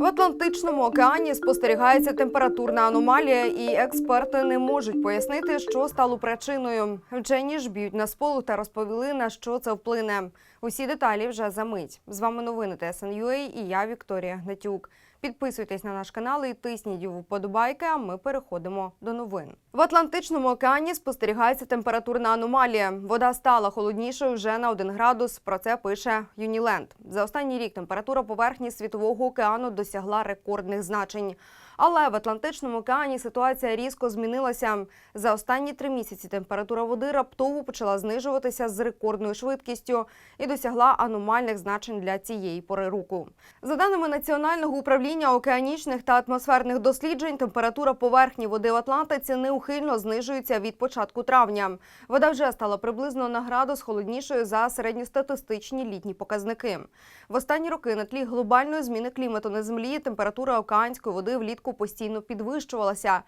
В Атлантичному океані спостерігається температурна аномалія, і експерти не можуть пояснити, що стало причиною. Вчені ж б'ють на сполу та розповіли, на що це вплине. Усі деталі вже за мить. З вами новини ТСНЮА і я Вікторія Гнатюк. Підписуйтесь на наш канал і тисніть вподобайки, а ми переходимо до новин. В Атлантичному океані спостерігається температурна аномалія. Вода стала холоднішою вже на 1 градус. Про це пише Юніленд. За останній рік температура поверхні світового океану досягла рекордних значень. Але в Атлантичному океані ситуація різко змінилася. За останні три місяці температура води раптово почала знижуватися з рекордною швидкістю і досягла аномальних значень для цієї пори року. За даними Національного управління океанічних та атмосферних досліджень, температура поверхні води в Атлантиці неухильно знижується від початку травня. Вода вже стала приблизно на градус холоднішою за середньостатистичні літні показники. В останні роки на тлі глобальної зміни клімату на землі температура океанської води влітку постійно підвищувалася.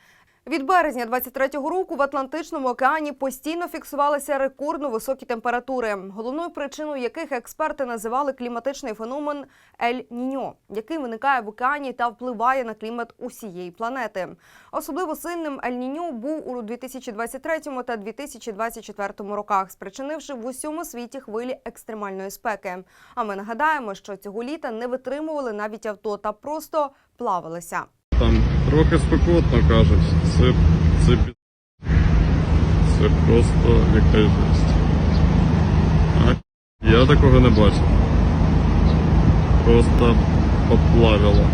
Від березня 23-го року в Атлантичному океані постійно фіксувалися рекордно високі температури, головною причиною яких експерти називали кліматичний феномен Ель-Ніньо, який виникає в океані та впливає на клімат усієї планети. Особливо сильним Ель-Ніньо був у 2023 та 2024 роках, спричинивши в усьому світі хвилі екстремальної спеки. А ми нагадаємо, що цього літа не витримували навіть авто та просто плавалися. Трохи спекотно кажуть. Це, це, це просто якась жесть. А я такого не бачив. Просто поплавило.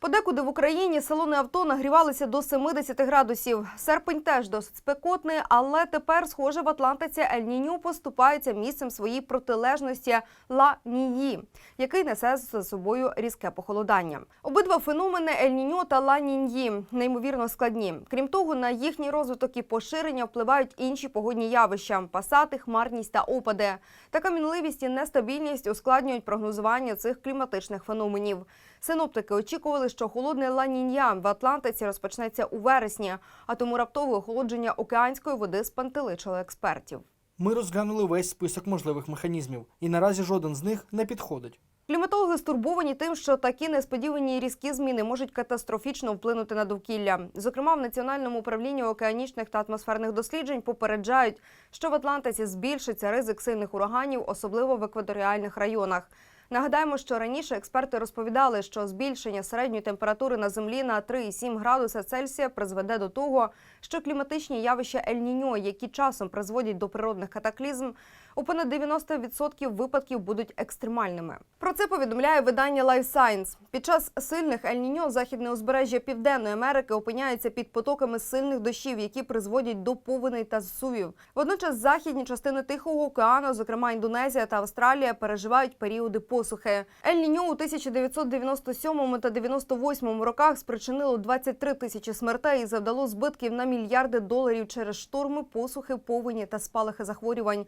Подекуди в Україні салони авто нагрівалися до 70 градусів. Серпень теж досить спекотний, але тепер, схоже, в Атлантиці Ель-Ніньо поступається місцем своїй протилежності Ла Нії, який несе за собою різке похолодання. Обидва феномени Ель-Ніньо та Ла Ніньї неймовірно складні. Крім того, на їхній розвиток і поширення впливають інші погодні явища: пасати, хмарність та опади. Така мінливість і нестабільність ускладнюють прогнозування цих кліматичних феноменів. Синоптики очікували, що холодне ланіння в Атлантиці розпочнеться у вересні, а тому раптове охолодження океанської води спантеличило експертів. Ми розглянули весь список можливих механізмів, і наразі жоден з них не підходить. Кліматологи стурбовані тим, що такі несподівані різкі зміни можуть катастрофічно вплинути на довкілля. Зокрема, в Національному управлінні океанічних та атмосферних досліджень попереджають, що в Атлантиці збільшиться ризик сильних ураганів, особливо в екваторіальних районах. Нагадаємо, що раніше експерти розповідали, що збільшення середньої температури на землі на 3,7 градуса Цельсія призведе до того, що кліматичні явища Ель-Ніньо, які часом призводять до природних катаклізм, у понад 90% випадків будуть екстремальними. Про це повідомляє видання Life Science. Під час сильних Ель-Ніньо західне узбережжя Південної Америки опиняється під потоками сильних дощів, які призводять до повеней та зсувів. Водночас західні частини Тихого океану, зокрема Індонезія та Австралія, переживають періоди посухи. Ель-Ніньо у 1997 та 98 роках спричинило 23 тисячі смертей і завдало збитків на мільярди доларів через шторми, посухи, повені та спалахи захворювань,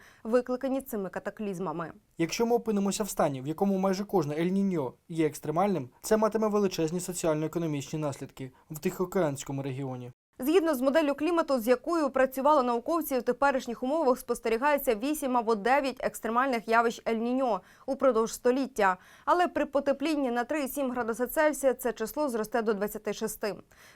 викликані цими катаклізмами. Якщо ми опинимося в стані, в якому майже кожне Ель-Ніньо є екстремальним, це матиме величезні соціально-економічні наслідки в Тихоокеанському регіоні. Згідно з моделлю клімату, з якою працювали науковці, в теперішніх умовах спостерігається 8 або 9 екстремальних явищ Ель-Ніньо упродовж століття. Але при потеплінні на 3,7 градуса Цельсія це число зросте до 26.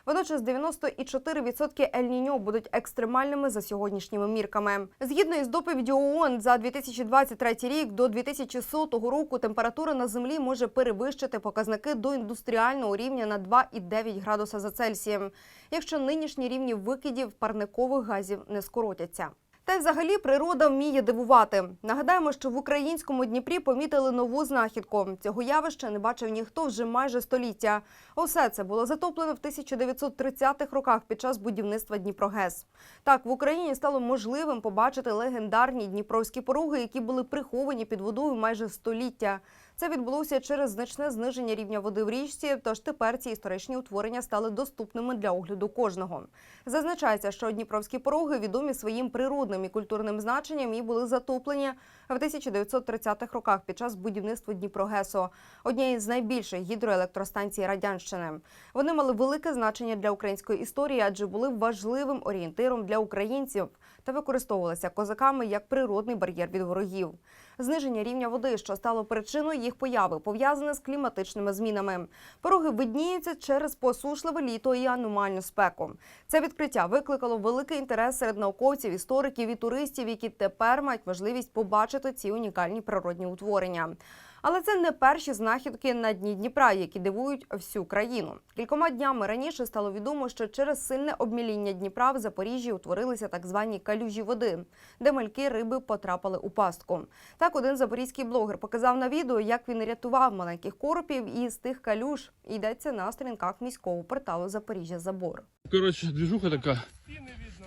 Водночас 94% Ель-Ніньо будуть екстремальними за сьогоднішніми мірками. Згідно із доповіддю ООН, за 2023 рік до 2100 року температура на землі може перевищити показники до індустріального рівня на 2,9 градуса за Цельсієм, якщо нинішні рівні викидів парникових газів не скоротяться. Та й взагалі природа вміє дивувати. Нагадаємо, що в українському Дніпрі помітили нову знахідку. Цього явища не бачив ніхто вже майже століття. Усе це було затоплене в 1930-х роках під час будівництва Дніпрогес. Так, в Україні стало можливим побачити легендарні дніпровські поруги, які були приховані під водою майже століття. Це відбулося через значне зниження рівня води в річці, тож тепер ці історичні утворення стали доступними для огляду кожного. Зазначається, що дніпровські пороги відомі своїм природним і культурним значенням і були затоплені в 1930-х роках під час будівництва Дніпрогесу, однієї з найбільших гідроелектростанцій радянщини. Вони мали велике значення для української історії, адже були важливим орієнтиром для українців та використовувалися козаками як природний бар'єр від ворогів. Зниження рівня води, що стало причиною їх появи, пов'язане з кліматичними змінами. Пороги видніються через посушливе літо і аномальну спеку. Це відкриття викликало великий інтерес серед науковців, істориків і туристів, які тепер мають можливість побачити ці унікальні природні утворення. Але це не перші знахідки на дні Дніпра, які дивують всю країну. Кількома днями раніше стало відомо, що через сильне обміління Дніпра в Запоріжжі утворилися так звані калюжі води, де мальки риби потрапили у пастку. Так один запорізький блогер показав на відео, як він рятував маленьких коропів із тих калюж. Йдеться на сторінках міського порталу Запоріжжя Забор. Короче, движуха такая.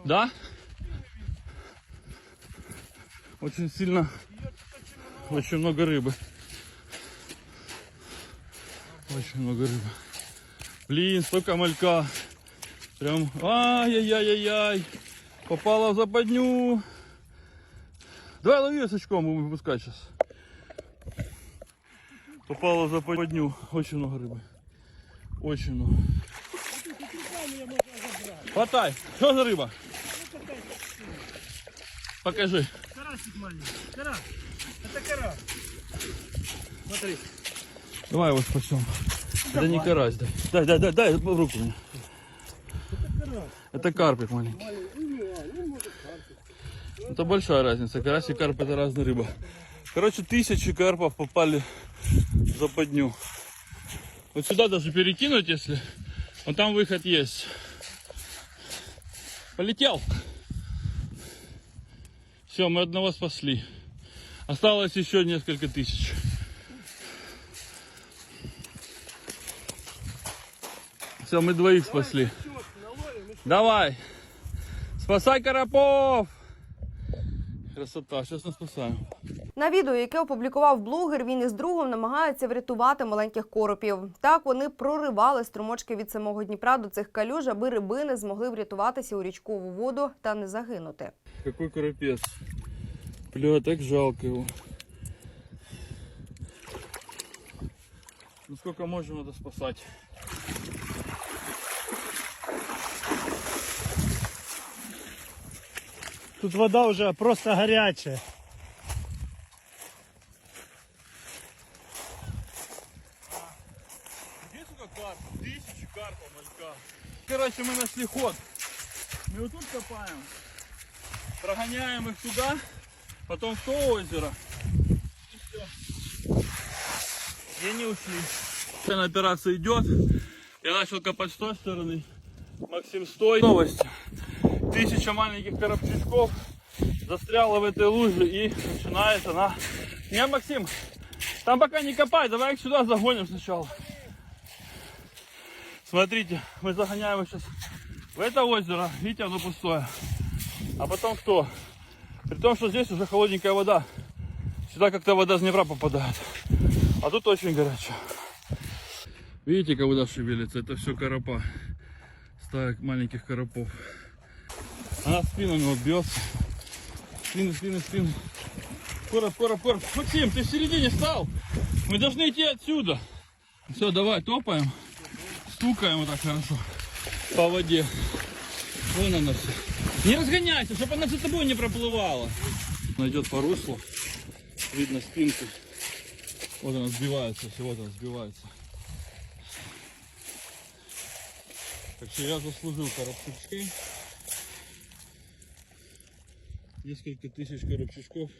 Да? Очень сильно, очень много рыбы. Очень много рыбы. Блин, столько малька. Прям, ай-яй-яй-яй-яй. Попала в западню. Давай лови с очком, будем выпускать сейчас. Попала в западню. Очень много рыбы. Очень много. Хватай. Что за рыба? Покажи. Карасик маленький. Карась. Это карась. Смотри. Давай его спасем. Это не карась, дай. Дай, дай, дай, дай в руку мне. Это карпик маленький. Это большая разница. Карась и карп это разная рыба. Короче, тысячи карпов попали в западню. Вот сюда даже перекинуть, если... Вот там выход есть. Полетел. Все, мы одного спасли. Осталось еще несколько тысяч. Все, мы двоих спасли. Давай. Спасай Карапов. Красота, сейчас нас спасаем. На відео, яке опублікував блогер, він із другом намагається врятувати маленьких коропів. Так вони проривали струмочки від самого Дніпра до цих калюж, аби рибини змогли врятуватися у річкову воду та не загинути. Какой карапец. Бля, так жалко его. Ну сколько можем надо спасать. Тут вода уже просто горячая. Малька. Короче, мы нашли ход. Мы вот тут копаем. Прогоняем их туда, потом в то озеро. И все. И они ушли. Операция идет. Я начал копать с той стороны. Максим, стой. Новость. Тысяча маленьких коробчичков застряла в этой луже и начинает она... Не, Максим, там пока не копай, давай их сюда загоним сначала. Смотрите, мы загоняем их сейчас в это озеро. Видите, оно пустое. А потом что? При том, что здесь уже холодненькая вода. Сюда как-то вода с Днепра попадает. А тут очень горячая. Видите, как вода шевелится? Это все коропа. Стая маленьких коропов. Она спинами вот бьется. Спины, спины, спины. Короб, короб, короб. Максим, ты в середине стал. Мы должны идти отсюда. Все, давай, топаем. Стукаем вот так хорошо. По воде. Вон она все. Не разгоняйся, чтобы она за тобой не проплывала. Она идет по руслу. Видно спинку. Вот она сбивается, все, вот она сбивается. Так что я заслужил коробчички. Несколько тысяч коробчичков.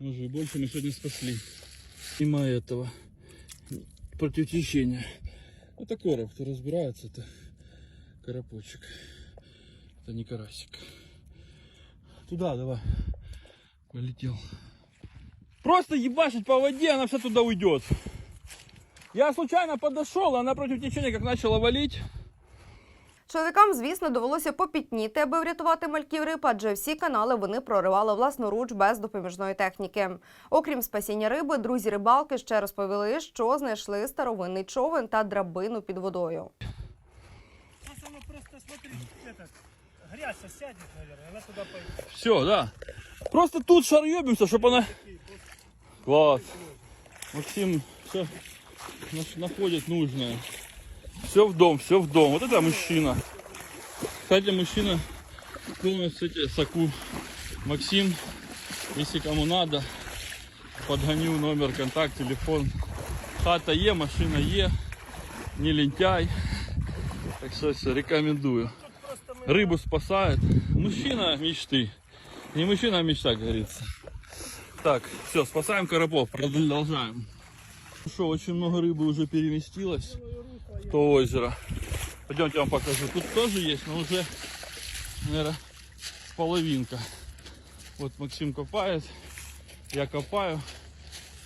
И больше мы сегодня спасли. Мимо этого. Против течения. Это короб, кто разбирается, это коропочек. Это не карасик. Туда давай. Полетел. Просто ебашить по воде, она вся туда уйдет. Я случайно подошел, она против течения как начала валить. Чоловікам, звісно, довелося попітніти, аби врятувати мальків риб, адже всі канали вони проривали власноруч без допоміжної техніки. Окрім спасіння риби, друзі рибалки ще розповіли, що знайшли старовинний човен та драбину під водою. Сейчас оно просто, смотри, этот, грязь сядет, наверное, она туда пойдет. Все, да. Просто тут шаръебимся, чтобы она... Класс. Максим все находит нужное. Все в дом, все в дом. Вот это мужчина. Кстати, мужчина полностью соку. Максим, если кому надо, подгоню номер, контакт, телефон. Хата є, машина є, не лентяй. Так що все, рекомендую. Рыбу спасает. Мужчина мечты. Не мужчина, а мечта, говорится. Так, все, спасаем коропов, продолжаем. Что, очень много рыбы уже переместилось то озеро. Пойдемте я вам покажу. Тут тоже есть, но уже, наверное, половинка. Вот Максим копает, я копаю.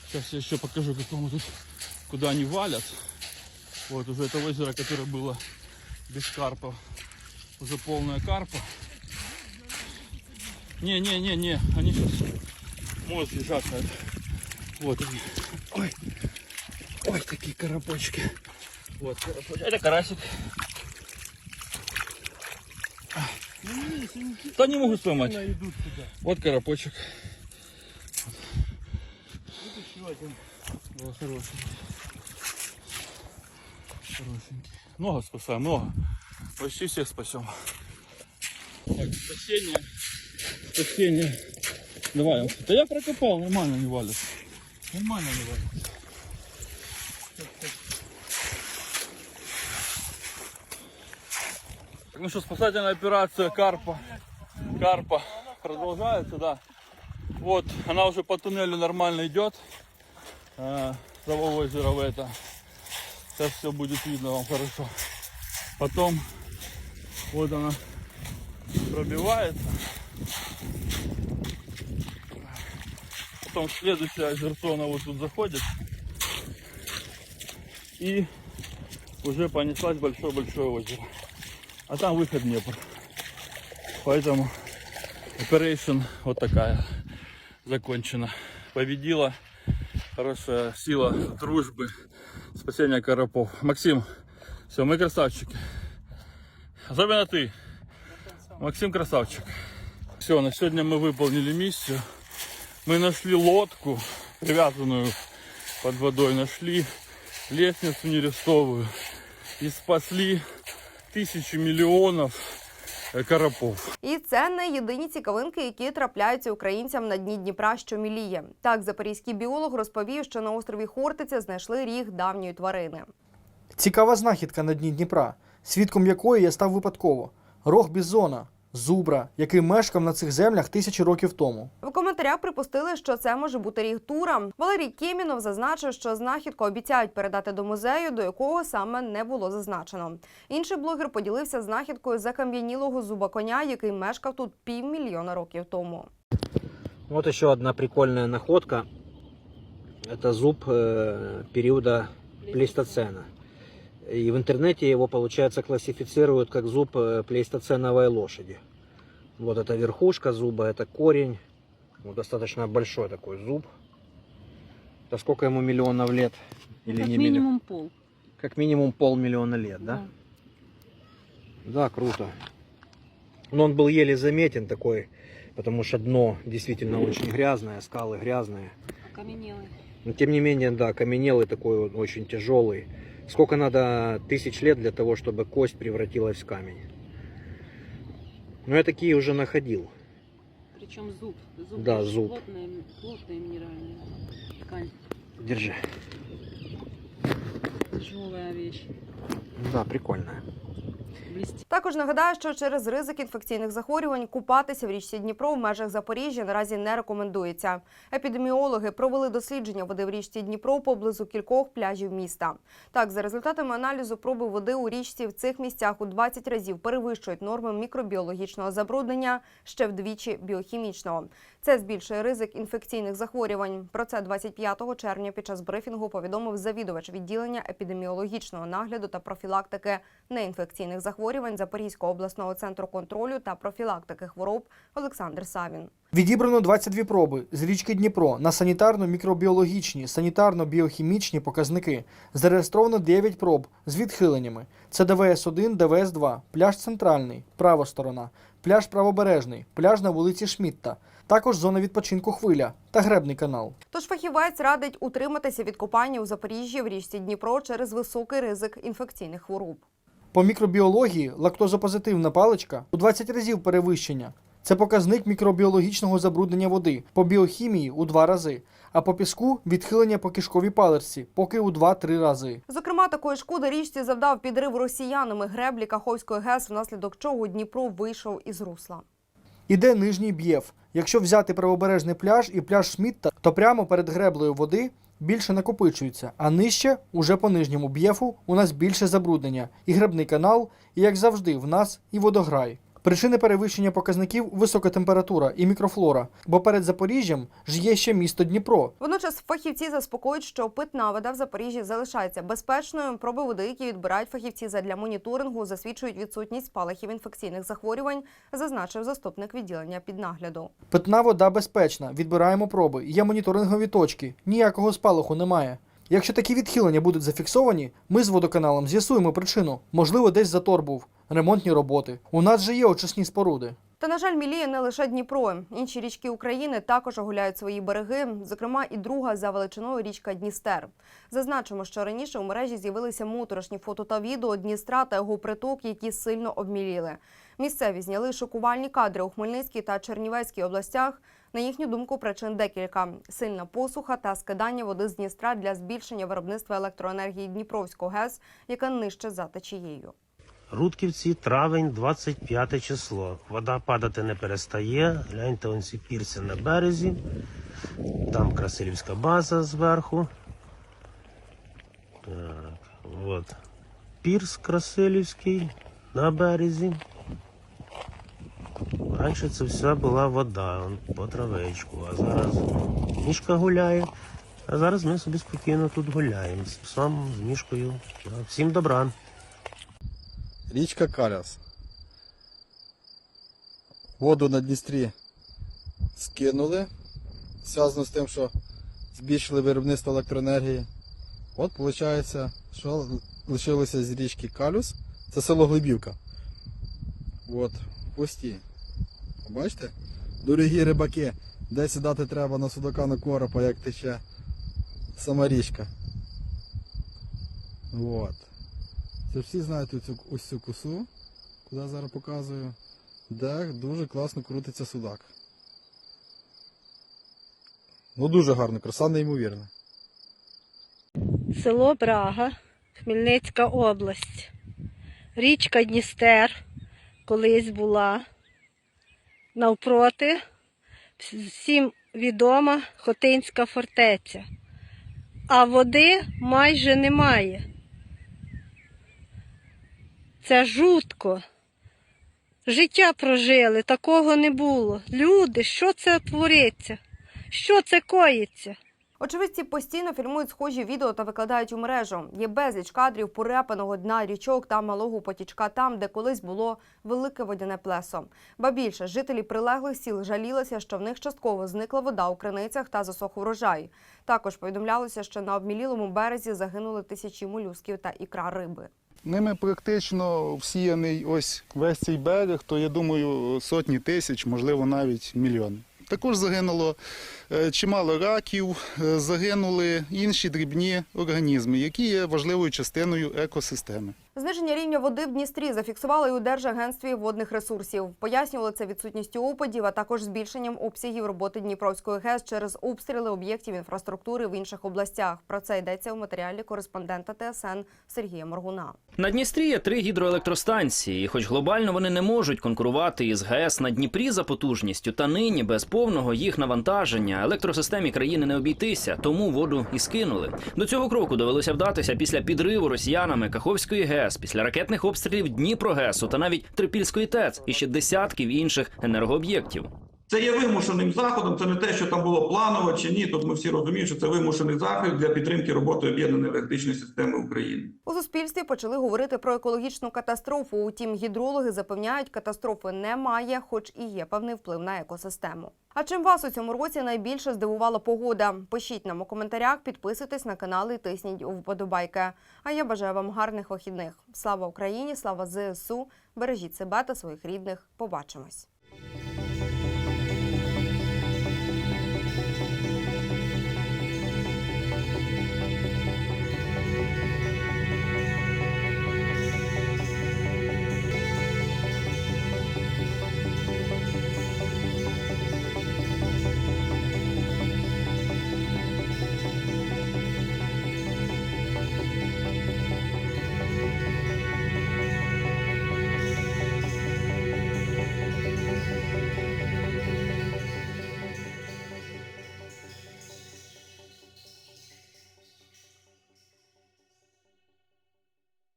Сейчас я еще покажу, какому тут, куда они валят. Вот уже это озеро, которое было без карпа. Уже полная карпа. Не-не-не-не, они сейчас на это. Вот они. Ой, ой, такие карапочки. Вот. Это карасик. Да не могу сломать. Вот карапочек. Вот еще один. О, хороший. Хорошенький. Много спасаем, много. Почти всех спасем. Так, спасение. Спасение. Давай. Да я прокопал, нормально не валит. Нормально не валит. Ну что, спасательная операция Карпа. Карпа продолжается, да. Вот, она уже по туннелю нормально идет. С того озера в это. Сейчас все будет видно вам хорошо. Потом вот она пробивается. Потом следующая озерцо она вот тут заходит. И уже понеслась большое-большое озеро. А там выход Днепр. Поэтому operation вот такая закончена. Победила хорошая сила дружбы, спасения коропов. Максим, все, мы красавчики. Особенно ты. Максим красавчик. Все, на сегодня мы выполнили миссию. Мы нашли лодку, привязанную под водой. Нашли лестницу нерестовую. И спасли тысячи мільйонів Карапов. І це не єдині цікавинки, які трапляються українцям на дні Дніпра, що міліє. Так, запорізький біолог розповів, що на острові Хортиця знайшли ріг давньої тварини. Цікава знахідка на дні Дніпра, свідком якої я став випадково. Рог бізона, зубра, який мешкав на цих землях тисячі років тому. В коментарях припустили, що це може бути ріг Тура. Валерій Кємінов зазначив, що знахідку обіцяють передати до музею, до якого саме не було зазначено. Інший блогер поділився знахідкою закам'янілого зуба коня, який мешкав тут півмільйона років тому. Вот еще одна прикольная находка. Это зуб э, периода плейстоцена. И в интернете его, получается, классифицируют как зуб э, плейстоценовой лошади. Вот это верхушка зуба, это корень. Вот достаточно большой такой зуб. Да сколько ему миллионов лет? Или Как не минимум пол. Как минимум полмиллиона лет, да? Да, круто. Но он был еле заметен такой, потому что дно действительно очень грязное, скалы грязные. Окаменелый. Но тем не менее, да, каменелый такой очень тяжелый. Сколько надо тысяч лет для того, чтобы кость превратилась в камень? Ну, я такие уже находил. Причем зуб. Зуб Да, зуб. Плотная, плотная минеральная ткань. Держи. Тяжелая вещь. Да, прикольная. Також нагадаю, що через ризик інфекційних захворювань купатися в річці Дніпро в межах Запоріжжя наразі не рекомендується. Епідеміологи провели дослідження води в річці Дніпро поблизу кількох пляжів міста. Так, за результатами аналізу проби води у річці в цих місцях у 20 разів перевищують норми мікробіологічного забруднення ще вдвічі біохімічного. Це збільшує ризик інфекційних захворювань. Про це 25 червня під час брифінгу повідомив завідувач відділення епідеміологічного нагляду та профілактики неінфекційних захворювань Запорізького обласного центру контролю та профілактики хвороб Олександр Савін. Відібрано 22 проби з річки Дніпро на санітарно-мікробіологічні, санітарно-біохімічні показники. Зареєстровано 9 проб з відхиленнями. Це ДВС-1, ДВС-2, пляж центральний, права сторона, пляж правобережний, пляж на вулиці Шмітта, також зона відпочинку хвиля та гребний канал. Тож фахівець радить утриматися від купання у Запоріжжі в річці Дніпро через високий ризик інфекційних хвороб. По мікробіології лактозопозитивна паличка у 20 разів перевищення. Це показник мікробіологічного забруднення води. По біохімії у 2 рази. а по піску відхилення по кишковій паличці, поки у 2-3 рази. Зокрема, такої шкоди річці завдав підрив росіянами греблі Каховської ГЕС, внаслідок чого Дніпро вийшов із русла. Іде нижній б'єв. Якщо взяти правобережний пляж і пляж Шмітта, то прямо перед греблею води більше накопичується, а нижче, уже по нижньому б'єфу, у нас більше забруднення. І гребний канал, і як завжди, в нас і водограй. Причини перевищення показників висока температура і мікрофлора, бо перед Запоріжжям ж є ще місто Дніпро, Водночас фахівці заспокоюють, що питна вода в Запоріжжі залишається безпечною. Проби води, які відбирають фахівці задля моніторингу, засвідчують відсутність спалахів інфекційних захворювань, зазначив заступник відділення під нагляду. Питна вода безпечна, відбираємо проби, є моніторингові точки, ніякого спалаху немає. Якщо такі відхилення будуть зафіксовані, ми з водоканалом з'ясуємо причину. Можливо, десь затор був, ремонтні роботи. У нас же є очисні споруди. Та на жаль, міліє не лише Дніпро. Інші річки України також огуляють свої береги. Зокрема, і друга за величиною річка Дністер. Зазначимо, що раніше у мережі з'явилися моторошні фото та відео Дністра та його приток, які сильно обміліли. Місцеві зняли шокувальні кадри у Хмельницькій та Чернівецькій областях. На їхню думку, причин декілька: сильна посуха та скидання води з Дністра для збільшення виробництва електроенергії Дніпровського ГЕС, яка нижче за течією. Рудківці, травень, 25 число. Вода падати не перестає. Гляньте, он ці пірси на березі. Там Красилівська база зверху. Так, от. Пірс Красилівський на березі. Раніше це все була вода по травичку, а зараз мішка гуляє. А зараз ми собі спокійно тут гуляємо з псом, з мішкою. Всім добра. Річка Каляс. Воду на Дністрі скинули. Зв'язано з тим, що збільшили виробництво електроенергії. От виходить, що лишилося з річки Калюс. Це село Глибівка. От, пусті. Бачите? Дорогі рибаки, де сідати треба на судака на коропа, як тече сама річка. От. Це всі знають оцю, ось цю косу, куди зараз показую, де дуже класно крутиться судак. Ну дуже гарно, краса неймовірна. Село Брага, Хмельницька область. Річка Дністер колись була. Навпроти всім відома Хотинська фортеця. А води майже немає. Це жутко. Життя прожили, такого не було. Люди, що це твориться? Що це коїться? Очевидці постійно фільмують схожі відео та викладають у мережу. Є безліч кадрів порепаного дна річок та малого потічка там, де колись було велике водяне плесо. Ба більше жителі прилеглих сіл жалілися, що в них частково зникла вода у криницях та засох урожай. Також повідомлялося, що на обмілілому березі загинули тисячі молюсків та ікра риби. Ними практично всіяний ось весь цей берег, то я думаю, сотні тисяч, можливо, навіть мільйони. Також загинуло е, чимало раків, е, загинули інші дрібні організми, які є важливою частиною екосистеми. Зниження рівня води в Дністрі зафіксували і у Держагентстві водних ресурсів. Пояснювали це відсутністю опадів, а також збільшенням обсягів роботи Дніпровської ГЕС через обстріли об'єктів інфраструктури в інших областях. Про це йдеться у матеріалі кореспондента ТСН Сергія Моргуна. На Дністрі є три гідроелектростанції, і хоч глобально вони не можуть конкурувати із ГЕС на Дніпрі за потужністю, та нині без повного їх навантаження електросистемі країни не обійтися, тому воду і скинули. До цього кроку довелося вдатися після підриву росіянами Каховської ГЕС, після ракетних обстрілів Дніпрогесу та навіть Трипільської ТЕЦ і ще десятків інших енергооб'єктів. Це є вимушеним заходом. Це не те, що там було планово чи ні. Тут ми всі розуміємо, що це вимушений захід для підтримки роботи об'єднаної енергетичної системи України. У суспільстві почали говорити про екологічну катастрофу. Утім, гідрологи запевняють, катастрофи немає, хоч і є певний вплив на екосистему. А чим вас у цьому році найбільше здивувала погода? Пишіть нам у коментарях, підписуйтесь на канал і тисніть у вподобайки. А я бажаю вам гарних вихідних. Слава Україні! Слава ЗСУ! Бережіть себе та своїх рідних. Побачимось.